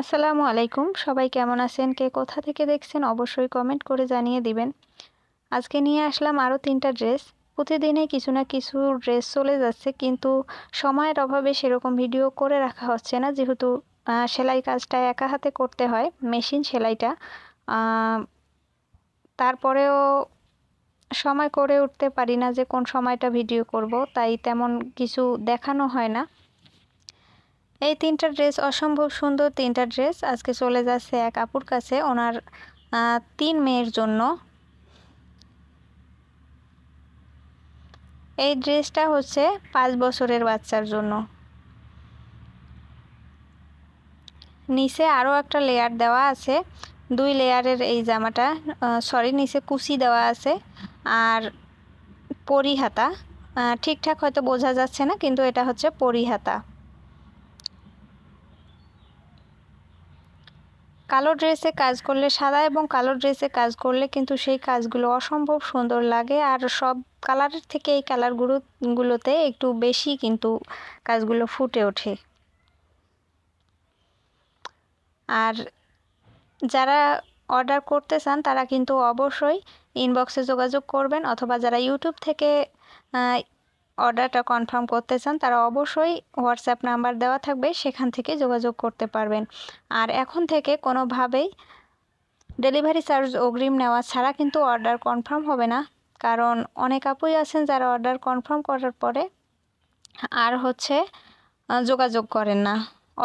আসসালামু আলাইকুম। সবাই কেমন আছেন? কে কোথা থেকে দেখছেন অবশ্যই কমেন্ট করে জানিয়ে দিবেন। আজকে নিয়ে আসলাম আরও তিনটা ড্রেস প্রতিদিনে কিছু না কিছু ড্রেস চলে যাচ্ছে, কিন্তু সময়ের অভাবে সেরকম ভিডিও করে রাখা হচ্ছে না। যেহেতু সেলাই কাজটা একা হাতে করতে হয় মেশিন সেলাইটা। তারপরেও সময় করে উঠতে পারি না যে কোন সময়টা ভিডিও করব, তাই তেমন কিছু দেখানো হয় না। এই তিনটা ড্রেস অসম্ভব সুন্দর তিনটা ড্রেস। আজকে চলে যাচ্ছে এক আপুর কাছে, ওনার তিন মেয়ের জন্য। এই ড্রেসটা হচ্ছে পাঁচ বছরের বাচ্চার জন্য। নিচে আরও একটা লেয়ার দেওয়া আছে। দুই লেয়ারের এই জামাটা সরি নিচে কুচি দেওয়া আছে। আর পরিহাতা ঠিকঠাক হয়তো বোঝা যাচ্ছে না, কিন্তু এটা হচ্ছে পরিহাতা। কালো ড্রেসে কাজ করলে সাদা এবং কালো ড্রেসে কাজ করলে কিন্তু সেই কাজগুলো অসম্ভব সুন্দর লাগে। আর সব কালারের থেকে এই কালারগুলো গুলোতে একটু বেশি কিন্তু কাজগুলো ফুটে ওঠে। আর যারা অর্ডার করতে চান, তারা কিন্তু অবশ্যই ইনবক্সে যোগাযোগ করবেন অথবা যারা ইউটিউব থেকে অর্ডারটা কনফার্ম করতে চান, তারা অবশ্যই হোয়াটসঅ্যাপ নাম্বার দেওয়া থাকবে, সেখান থেকে যোগাযোগ করতে পারবেন। আর এখন থেকে কোনোভাবেই ডেলিভারি চার্জ অগ্রিম নেওয়া ছাড়া কিন্তু অর্ডার কনফার্ম হবে না। কারণ অনেক আপুই আছেন যারা অর্ডার কনফার্ম করার পরে আর হচ্ছে যোগাযোগ করেন না।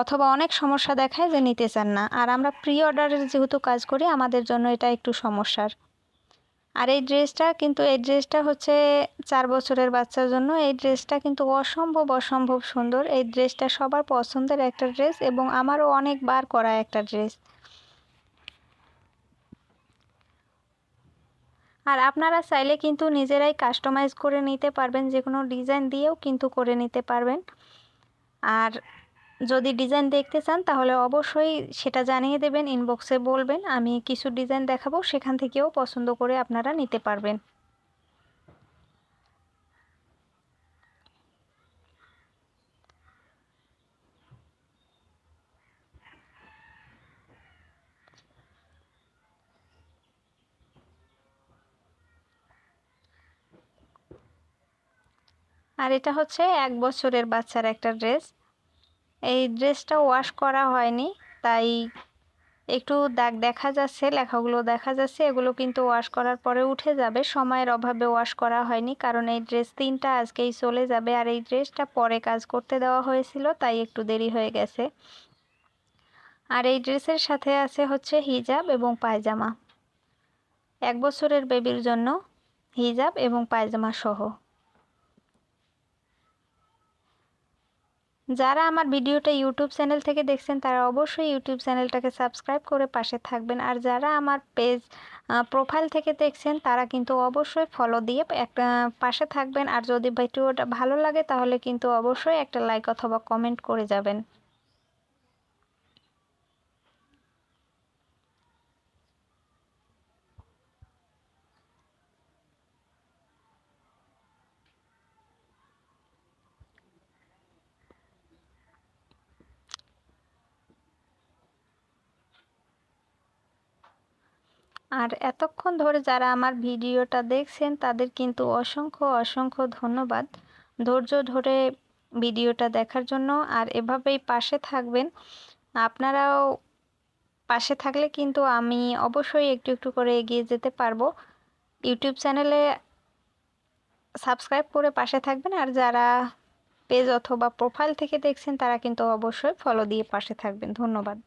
অথবা অনেক সমস্যা দেখায় যে নিতে চান না। আর আমরা প্রি অর্ডারের যেহেতু কাজ করি, আমাদের জন্য এটা একটু সমস্যার। আর এই ড্রেসটা কিন্তু, এই ড্রেসটা হচ্ছে চার বছরের বাচ্চার জন্য। এই ড্রেসটা কিন্তু অসম্ভব অসম্ভব সুন্দর। এই ড্রেসটা সবার পছন্দের একটা ড্রেস এবং আমারও অনেকবার করা একটা ড্রেস। আর আপনারা চাইলে কিন্তু নিজেরাই কাস্টমাইজ করে নিতে পারবেন যে কোনো ডিজাইন দিয়েও কিন্তু করে নিতে পারবেন। আর যদি ডিজাইন দেখতে চান, তাহলে অবশ্যই সেটা জানিয়ে দেবেন ইনবক্সে বলবেন, আমি কিছু ডিজাইন দেখাবো, সেখান থেকেও পছন্দ করে আপনারা নিতে পারবেন। আর এটা হচ্ছে এক বছরের বাচ্চার একটা ড্রেস এই ড্রেসটা ওয়াশ করা হয়নি, তাই একটু দাগ দেখা যাচ্ছে, লেখাগুলো দেখা যাচ্ছে, এগুলো কিন্তু ওয়াশ করার পরে উঠে যাবে। সময়ের অভাবে ওয়াশ করা হয়নি, কারণ এই ড্রেস তিনটা আজকেই চলে যাবে। আর এই ড্রেসটা পরে কাজ করতে দেওয়া হয়েছিল, তাই একটু দেরি হয়ে গেছে। আর এই ড্রেসের সাথে আছে হচ্ছে হিজাব এবং পায়জামা। এক বছরের বেবির জন্য হিজাব এবং পায়জামা সহ। যারা আমার ভিডিওটা ইউটিউব চ্যানেল থেকে দেখছেন, তারা অবশ্যই ইউটিউব চ্যানেলটাকে সাবস্ক্রাইব করে পাশে থাকবেন। আর যারা আমার পেজ প্রোফাইল থেকে দেখছেন, তারা কিন্তু অবশ্যই ফলো দিয়ে একটা পাশে থাকবেন। আর যদি ভিডিওটা ভালো লাগে, তাহলে কিন্তু অবশ্যই একটা লাইক অথবা কমেন্ট করে যাবেন। আর এতক্ষণ ধরে যারা আমার ভিডিওটা দেখছেন, তাদের কিন্তু অসংখ্য অসংখ্য ধন্যবাদ। ধৈর্য ধরে ভিডিওটা দেখার জন্য। আর এভাবেই পাশে থাকবেন। আপনারাও পাশে থাকলে কিন্তু আমি অবশ্যই একটু একটু করে এগিয়ে যেতে পারব। ইউটিউব চ্যানেলে সাবস্ক্রাইব করে পাশে থাকবেন। আর যারা পেজ অথবা প্রোফাইল থেকে দেখছেন, তারা কিন্তু অবশ্যই ফলো দিয়ে পাশে থাকবেন। ধন্যবাদ।